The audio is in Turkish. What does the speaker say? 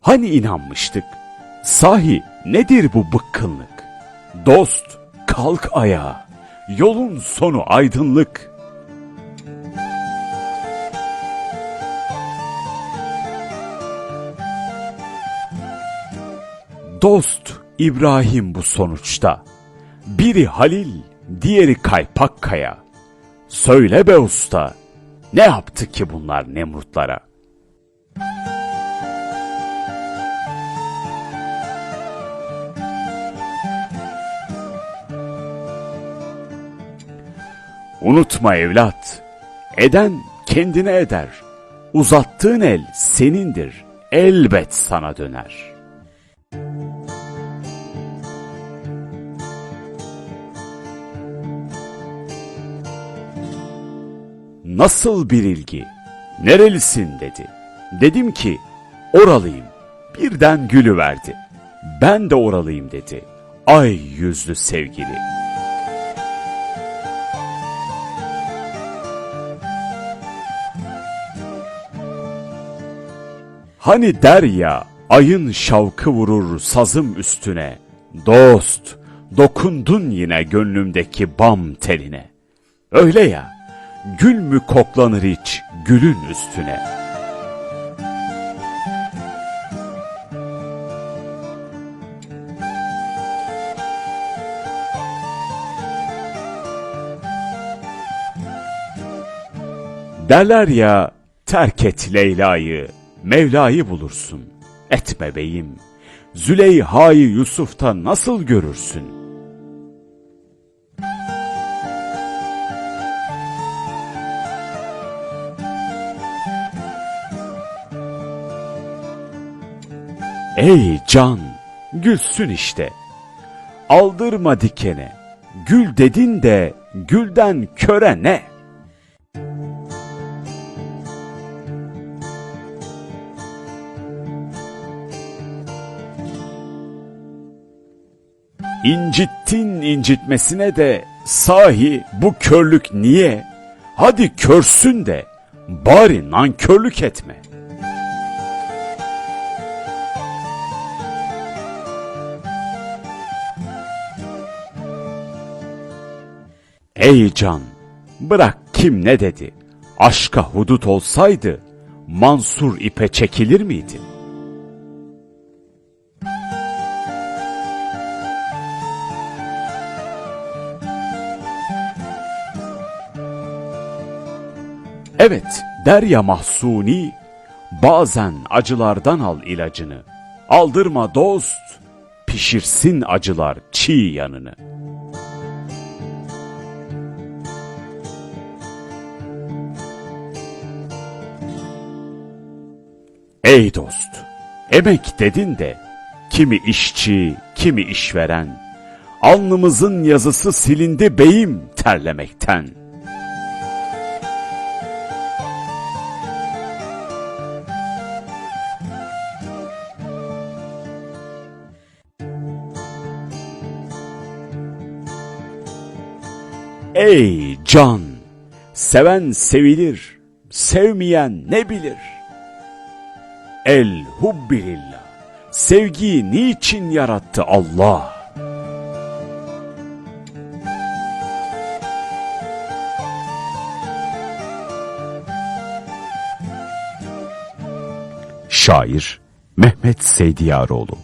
Hani inanmıştık? Sahi nedir bu bıkkınlık? Dost, kalk ayağa. Yolun sonu aydınlık. Dost İbrahim bu sonuçta. Biri Halil, diğeri Kaypak Kaya. Söyle be usta, ne yaptı ki bunlar Nemrutlara? Unutma evlat, eden kendine eder. Uzattığın el senindir, elbet sana döner. Nasıl bir ilgi? Nerelisin dedi. Dedim ki, oralıyım. Birden gülü verdi. Ben de oralıyım dedi. Ay yüzlü sevgili. Hani der ya, ayın şavkı vurur sazım üstüne. Dost, dokundun yine gönlümdeki bam teline. Öyle ya, gül mü koklanır hiç gülün üstüne? Derler ya, terk et Leyla'yı, Mevla'yı bulursun. Etme beyim, Züleyha'yı Yusuf'ta nasıl görürsün? Ey can, gülsün işte. Aldırma dikene. Gül dedin de gülden köre ne? İncittin incitmesine de sahi bu körlük niye? Hadi körsün de bari nankörlük etme. Ey can, bırak kim ne dedi? Aşka hudut olsaydı Mansur ipe çekilir miydi? Evet, der ya Mahsuni, bazen acılardan al ilacını. Aldırma dost, pişirsin acılar çiğ yanını. Ey dost, emek dedin de, kimi işçi, kimi işveren, alnımızın yazısı silindi beyim terlemekten.'' Ey can! Seven sevilir, sevmeyen ne bilir? El hubbilillah. Sevgiyi niçin yarattı Allah? Şair Mehmet Seydiyaroğlu